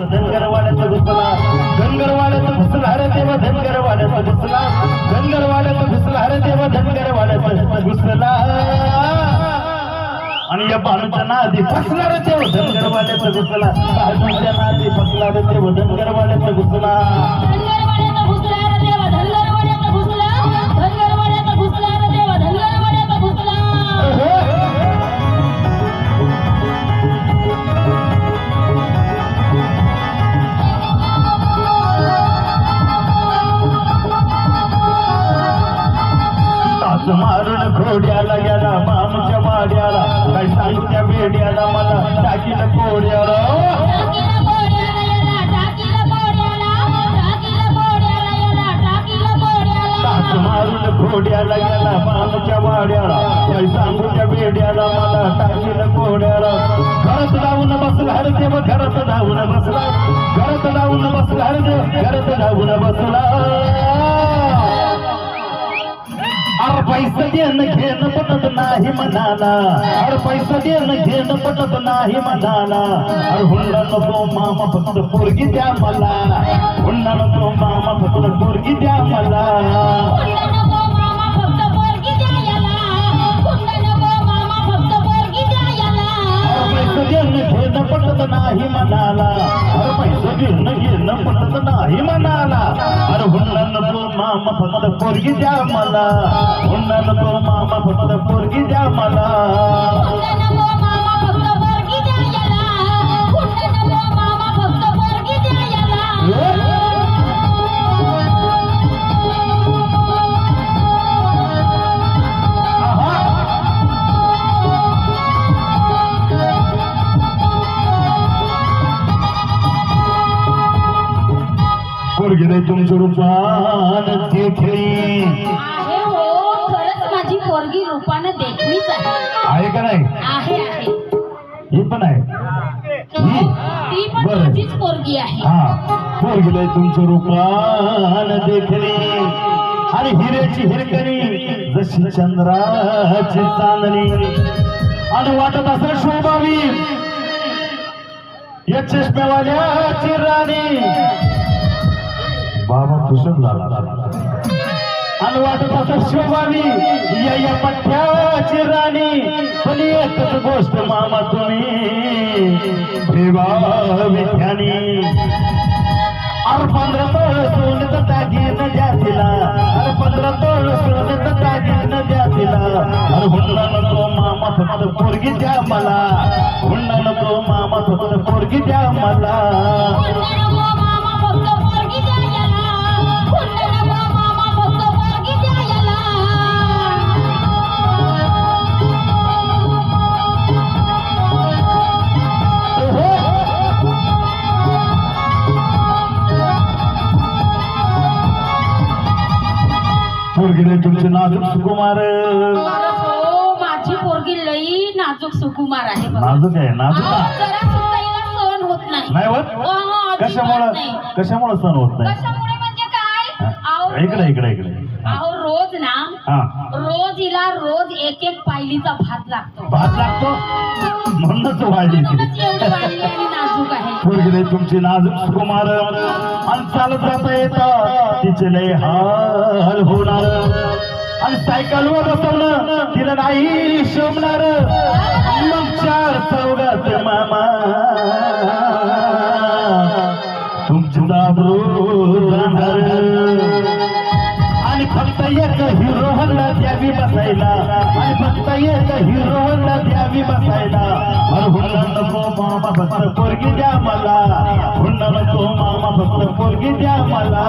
धनगरवाड्याचा घुसला धनगरवाड्याचा घुसला रे देवा धनगरवाड्याचा घुसला धनगरवाड्याचा घुसला रे तेव्हा धनगरवाड्याचा घुसला आणि या बाणूच्या नादी फसला रे तेव्हा धनगरवाड्याचा घुसला बाणूच्या नादी फसला रे तेव्हा धनगरवाड्याचा घुसला तास मारून घोड्याला गेला मामच्या वाड्याला. काय सांगू त्या वेड्याला मला? टाकीला कोड्याला बोड्याला बोड्याला बोड्याला बोड्याला मारून घोड्याला गेला मामच्या वाड्याला. काय सांगू त्या वेड्याला मला? टाकीला कोड्याला घरात जाऊन बसला रे देव घरात जाऊन बसला. घरात जाऊन बसला रे देव घरात जाऊन बसला. देणं घेणं पटत नाही म्हणाला अरे पैसा देणं घेणं पटत नाही म्हणाला अरे हुंडा नको मामा फक्त पोरगी द्या मला. हुंडा नको मामा फक्त पोरगी द्या मला. नको मामा फक्त पोरगी द्या मला हुंडा नको मामा तुमचं रूपान देखणी आहे हो खरंच माझी पोरगी रूपानं देखणीच आहे. आहे का नाही? आहे आहे. ही पण आहे. ही ती पण बरं. माझीच पोरगी आहे. हा. पोरगी नाही तुमचं रूपान देखणी आणि हिरेची हिरकणी जशी चंद्राची चांदणी. आणि वाटत असं शोभावी. या चष्म्यावाल्याची राणी. बाबा पुसून झाला आणि वाटत असं शोभावी या या पठ्याची राणी. पण एकच गोष्ट मामा तुम्ही. विठ्यानी. अर अरे पंधरा तोळ सोन्याचं दागिन द्या तिला. अरे पंधरा तोळ सोन्याचं दागिन द्या तिला. अरे हुंडा नको मामा फक्त पोरगी द्या मला. हुंडा नको मामा फक्त पोरगी द्या मला. पोरगी नाही तुमचे नाजूक सुकुमार. खरंच हो माझी पोरगी लई नाजूक सुकुमार आहे बघा. नाजूक आहे नाजूक. अहो, आहे. जरा सुद्धा हिला सहन होत नाही. नाही होत? अजिबात कशामुळं नाही. कशामुळं सण होत नाही? कशामुळे म्हणजे काय? अहो इकडे इकडे इकडे. अहो रोज ना हा. रोज हिला रोज एक एक पायलीचा भात लागतो. भात लागतो? म्हणूनच वाढली. म्हणूनच एवढी आणि नाजूक आहे. पोरगी नाही तुमची नाजूक सुकुमार. आणि चालत जाता येतं. तिचे लय हाल होणार. आणि सायकलवर बसवलं तिला नाही शोभणार. मग चार चौघात मामा. तुमची दाबरू आणि फक्त एक हिरो हल्ला द्यावी बसायला. आणि फक्त एक हिरो हल्ला द्यावी बसायला. नको फक्त पोरगी द्या मला. मुलगी अरे मला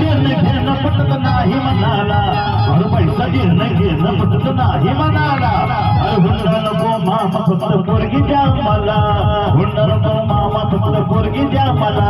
देणं घेणं पटत नाही म्हणाला अरे पैसा देणं घेणं पटत नाही म्हणाला अरे हुंडा नको मामा फक्त पोरगी द्या मला. हुंडा नको मामा फक्त पोरगी द्या मला.